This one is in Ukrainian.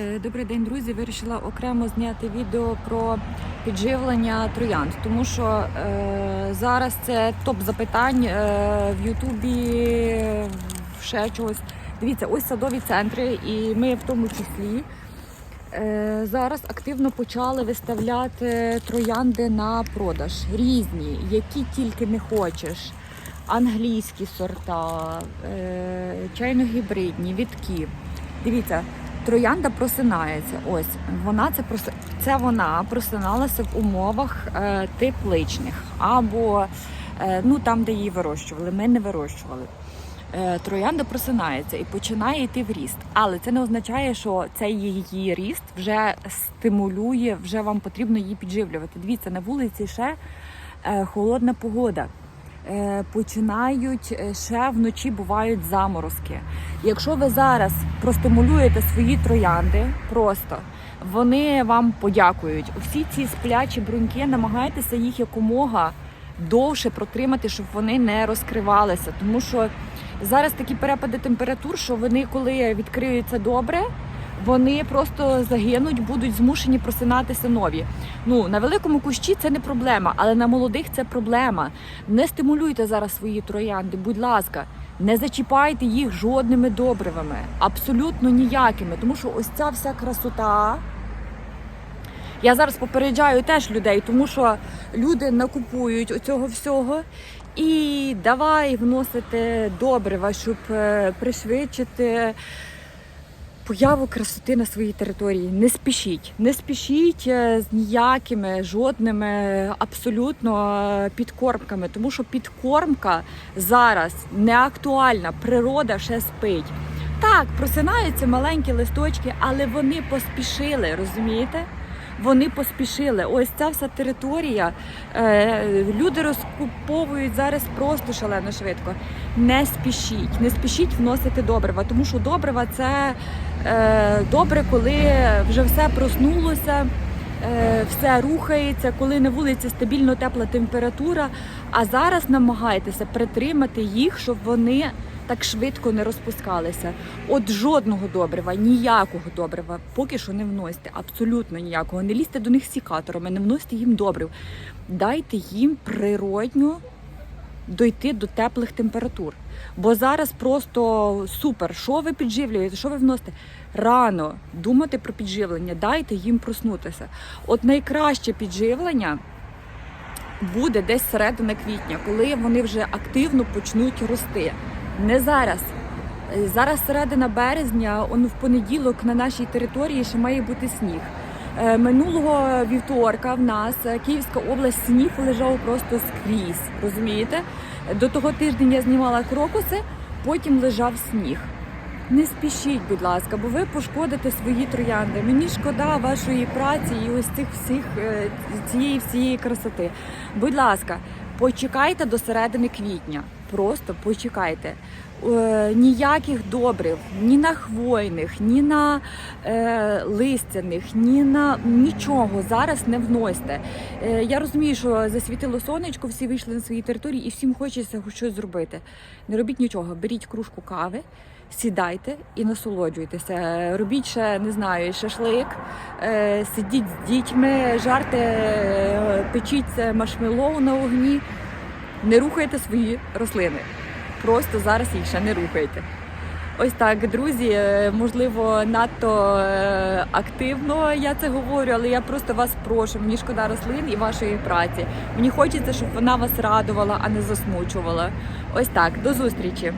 Е, Добрий день, друзі. Вирішила окремо зняти відео про підживлення троянд, тому що е, зараз це топ запитань е, в Ютубі, ще чогось. Дивіться, ось садові центри, і ми в тому числі е, зараз активно почали виставляти троянди на продаж. Різні, які тільки не хочеш. Англійські сорта, е, чайно-гібридні, відки. Дивіться, троянда просинається. Ось вона це прос- це вона просиналася в умовах е, тепличних або е, ну там, де її вирощували. Ми не вирощували. Е, Троянда просинається і починає йти в ріст. Але це не означає, що цей її ріст вже стимулює, вже вам потрібно її підживлювати. Дивіться, на вулиці ще е, холодна погода. Е, Починають е, ще вночі бувають заморозки. Якщо ви зараз простимулюєте свої троянди, просто вони вам подякують. Всі ці сплячі бруньки намагайтеся їх якомога довше протримати, щоб вони не розкривалися. Тому що зараз такі перепади температур, що вони, коли відкриються добре, вони просто загинуть, будуть змушені просинатися нові. Ну на великому кущі це не проблема, але на молодих це проблема. Не стимулюйте зараз свої троянди, будь ласка. Не зачіпайте їх жодними добривами, абсолютно ніякими, тому що ось ця вся красота. Я зараз попереджаю теж людей, тому що люди накупують оцього всього і давай вносити добрива, щоб е, пришвидшити появу красоти на своїй території. Не спішіть, не спішіть е, з ніякими жодними абсолютно е, підкормками, тому що підкормка зараз не актуальна. Природа ще спить. Так, просинаються маленькі листочки, але вони поспішили, розумієте? Вони поспішили. Ось ця вся територія. Е, люди розкуповують зараз просто шалено швидко. Не спішіть, не спішіть вносити добрива, тому що добрива це е, добре, коли вже все проснулося. е, Все рухається, коли на вулиці стабільно тепла температура. А зараз намагайтеся притримати їх, щоб вони так швидко не розпускалися. От жодного добрива, ніякого добрива, поки що не вносьте, абсолютно ніякого. Не лізьте до них сікаторами, не вносьте їм добрив. Дайте їм природньо дойти до теплих температур. Бо зараз просто супер. Що ви підживлюєте? Що ви вносите? Рано думати про підживлення, дайте їм проснутися. От найкраще підживлення буде десь середина квітня, коли вони вже активно почнуть рости. Не зараз. Зараз середина березня, он в понеділок на нашій території ще має бути сніг. Е, Минулого вівторка в нас е, Київська область сніг лежав просто скрізь. Розумієте? До того тиждень я знімала крокуси, потім лежав сніг. Не спішіть, будь ласка, бо ви пошкодите свої троянди. Мені шкода вашої праці і ось цих всіх е, цієї всієї красоти. Будь ласка, почекайте до середини квітня. Просто почекайте. Е, ніяких добрив, ні на хвойних, ні на е, листяних, ні на нічого зараз не вносьте. Е, я розумію, що засвітило сонечко, всі вийшли на свої території і всім хочеться щось зробити. Не робіть нічого, беріть кружку кави. Сідайте і насолоджуйтеся. Робіть ще не знаю, шашлик, е, сидіть з дітьми, жарте, е, печіть маршмеллоу на вогні. Не рухайте свої рослини. Просто зараз їх ще не рухайте. Ось так, друзі, е, можливо, надто е, активно я це говорю, але я просто вас прошу. Мені шкода рослин і вашої праці. Мені хочеться, щоб вона вас радувала, а не засмучувала. Ось так, до зустрічі.